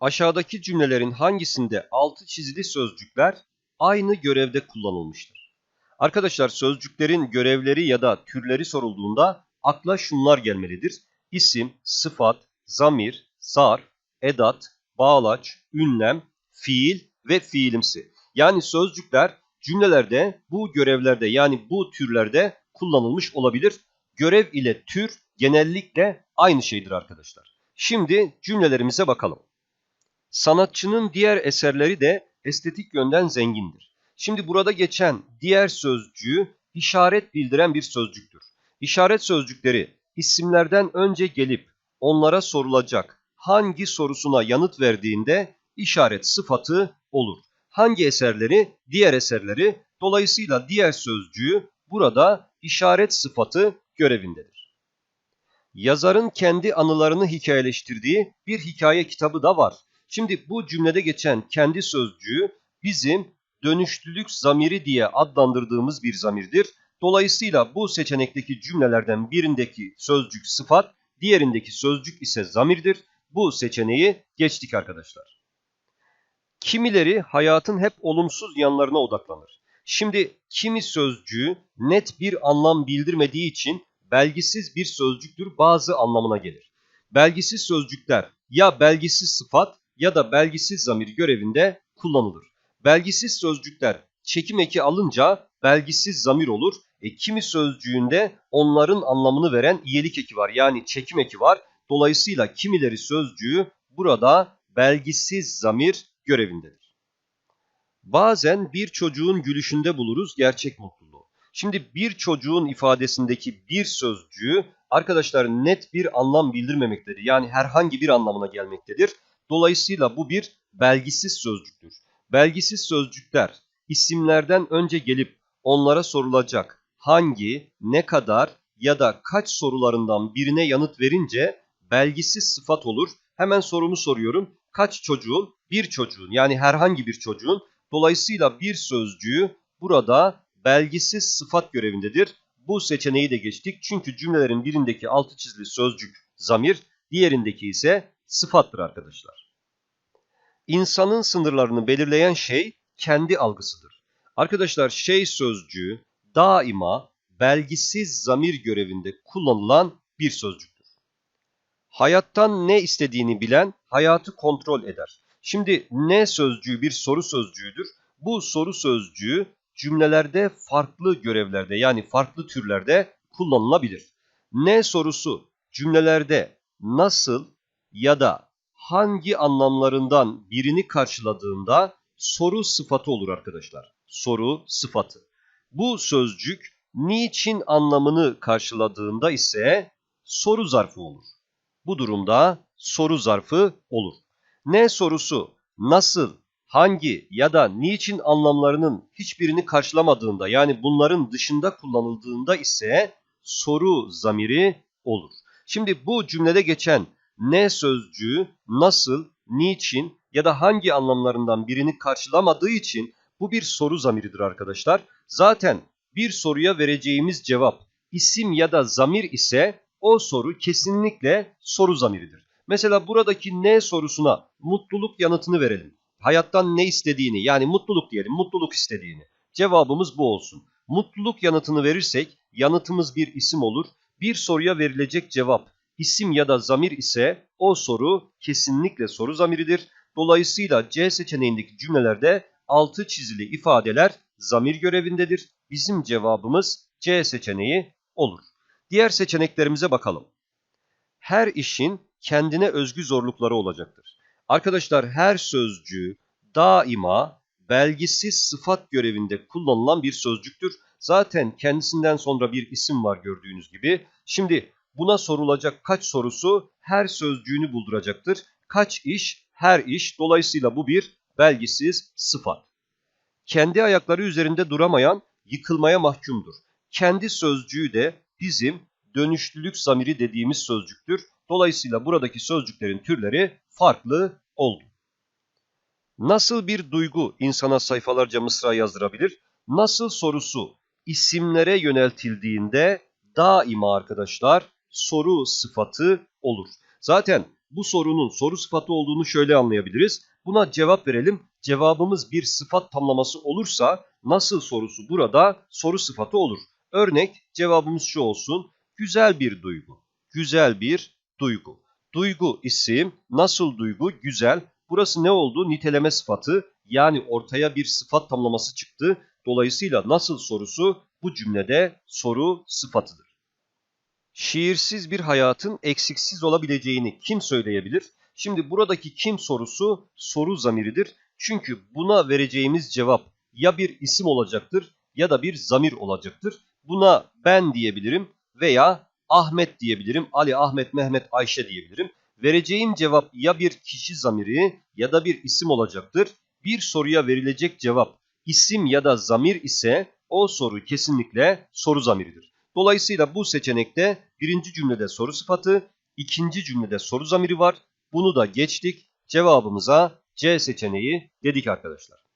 Aşağıdaki cümlelerin hangisinde altı çizili sözcükler aynı görevde kullanılmıştır? Arkadaşlar sözcüklerin görevleri ya da türleri sorulduğunda akla şunlar gelmelidir. İsim, sıfat, zamir, zarf, edat, bağlaç, ünlem, fiil ve fiilimsi. Yani sözcükler cümlelerde bu görevlerde yani bu türlerde kullanılmış olabilir. Görev ile tür genellikle aynı şeydir arkadaşlar. Şimdi cümlelerimize bakalım. Sanatçının diğer eserleri de estetik yönden zengindir. Şimdi burada geçen diğer sözcüğü işaret bildiren bir sözcüktür. İşaret sözcükleri isimlerden önce gelip onlara sorulacak hangi sorusuna yanıt verdiğinde işaret sıfatı olur. Hangi eserleri? Diğer eserleri. Dolayısıyla diğer sözcüğü burada işaret sıfatı görevindedir. Yazarın kendi anılarını hikayeleştirdiği bir hikaye kitabı da var. Şimdi bu cümlede geçen kendi sözcüğü bizim dönüşlülük zamiri diye adlandırdığımız bir zamirdir. Dolayısıyla bu seçenekteki cümlelerden birindeki sözcük sıfat, diğerindeki sözcük ise zamirdir. Bu seçeneği geçtik arkadaşlar. Kimileri hayatın hep olumsuz yanlarına odaklanır. Şimdi kimi sözcüğü net bir anlam bildirmediği için belgisiz bir sözcüktür bazı anlamına gelir. Belgisiz sözcükler ya belgisiz sıfat ya da belgisiz zamir görevinde kullanılır. Belgisiz sözcükler çekim eki alınca belgisiz zamir olur. E, kimi sözcüğünde onların anlamını veren iyelik eki var yani çekim eki var. Dolayısıyla kimileri sözcüğü burada belgisiz zamir görevindedir. Bazen bir çocuğun gülüşünde buluruz gerçek mutluluğu. Şimdi bir çocuğun ifadesindeki bir sözcüğü arkadaşlar net bir anlam bildirmemektedir. Yani herhangi bir anlamına gelmektedir. Dolayısıyla bu bir belgisiz sözcüktür. Belgisiz sözcükler isimlerden önce gelip onlara sorulacak hangi, ne kadar ya da kaç sorularından birine yanıt verince belgisiz sıfat olur. Hemen sorumu soruyorum. Kaç çocuğun? Bir çocuğun yani herhangi bir çocuğun. Dolayısıyla bir sözcüğü burada belgisiz sıfat görevindedir. Bu seçeneği de geçtik çünkü cümlelerin birindeki altı çizili sözcük zamir, diğerindeki ise sıfattır arkadaşlar. İnsanın sınırlarını belirleyen şey kendi algısıdır. Arkadaşlar şey sözcüğü daima belgisiz zamir görevinde kullanılan bir sözcüktür. Hayattan ne istediğini bilen hayatı kontrol eder. Şimdi ne sözcüğü bir soru sözcüğüdür. Bu soru sözcüğü cümlelerde farklı görevlerde yani farklı türlerde kullanılabilir. Ne sorusu cümlelerde nasıl ya da hangi anlamlarından birini karşıladığında soru sıfatı olur arkadaşlar. Soru sıfatı. Bu sözcük niçin anlamını karşıladığında ise soru zarfı olur. Bu durumda soru zarfı olur. Ne sorusu nasıl, hangi ya da niçin anlamlarının hiçbirini karşılamadığında yani bunların dışında kullanıldığında ise soru zamiri olur. Şimdi bu cümlede geçen ne sözcüğü nasıl, niçin ya da hangi anlamlarından birini karşılamadığı için bu bir soru zamiridir arkadaşlar. Zaten bir soruya vereceğimiz cevap isim ya da zamir ise o soru kesinlikle soru zamiridir. Mesela buradaki ne sorusuna mutluluk yanıtını verelim. Hayattan ne istediğini yani mutluluk diyelim, mutluluk istediğini. Cevabımız bu olsun. Mutluluk yanıtını verirsek yanıtımız bir isim olur. Bir soruya verilecek cevap isim ya da zamir ise o soru kesinlikle soru zamiridir. Dolayısıyla C seçeneğindeki cümlelerde altı çizili ifadeler zamir görevindedir. Bizim cevabımız C seçeneği olur. Diğer seçeneklerimize bakalım. Her işin kendine özgü zorlukları olacaktır. Arkadaşlar her sözcüğü daima belgisiz sıfat görevinde kullanılan bir sözcüktür. Zaten kendisinden sonra bir isim var gördüğünüz gibi. Şimdi buna sorulacak kaç sorusu her sözcüğünü bulduracaktır. Kaç iş, her iş. Dolayısıyla bu bir belgisiz sıfat. Kendi ayakları üzerinde duramayan yıkılmaya mahkumdur. Kendi sözcüğü de bizim dönüşlülük zamiri dediğimiz sözcüktür. Dolayısıyla buradaki sözcüklerin türleri farklı oldu. Nasıl bir duygu insana sayfalarca mısra yazdırabilir? Nasıl sorusu isimlere yöneltildiğinde daima arkadaşlar soru sıfatı olur. Zaten bu sorunun soru sıfatı olduğunu şöyle anlayabiliriz. Buna cevap verelim. Cevabımız bir sıfat tamlaması olursa nasıl sorusu burada soru sıfatı olur. Örnek cevabımız şu olsun. Güzel bir duygu. Güzel bir duygu. Duygu isim, nasıl duygu? Güzel. Burası ne oldu? Niteleme sıfatı yani ortaya bir sıfat tamlaması çıktı. Dolayısıyla nasıl sorusu bu cümlede soru sıfatıdır. Şiirsiz bir hayatın eksiksiz olabileceğini kim söyleyebilir? Şimdi buradaki kim sorusu soru zamiridir. Çünkü buna vereceğimiz cevap ya bir isim olacaktır ya da bir zamir olacaktır. Buna ben diyebilirim veya Ahmet diyebilirim, Ali, Ahmet, Mehmet, Ayşe diyebilirim. Vereceğim cevap ya bir kişi zamiri ya da bir isim olacaktır. Bir soruya verilecek cevap isim ya da zamir ise o soru kesinlikle soru zamiridir. Dolayısıyla bu seçenekte birinci cümlede soru sıfatı, ikinci cümlede soru zamiri var. Bunu da geçtik. Cevabımıza C seçeneği dedik arkadaşlar.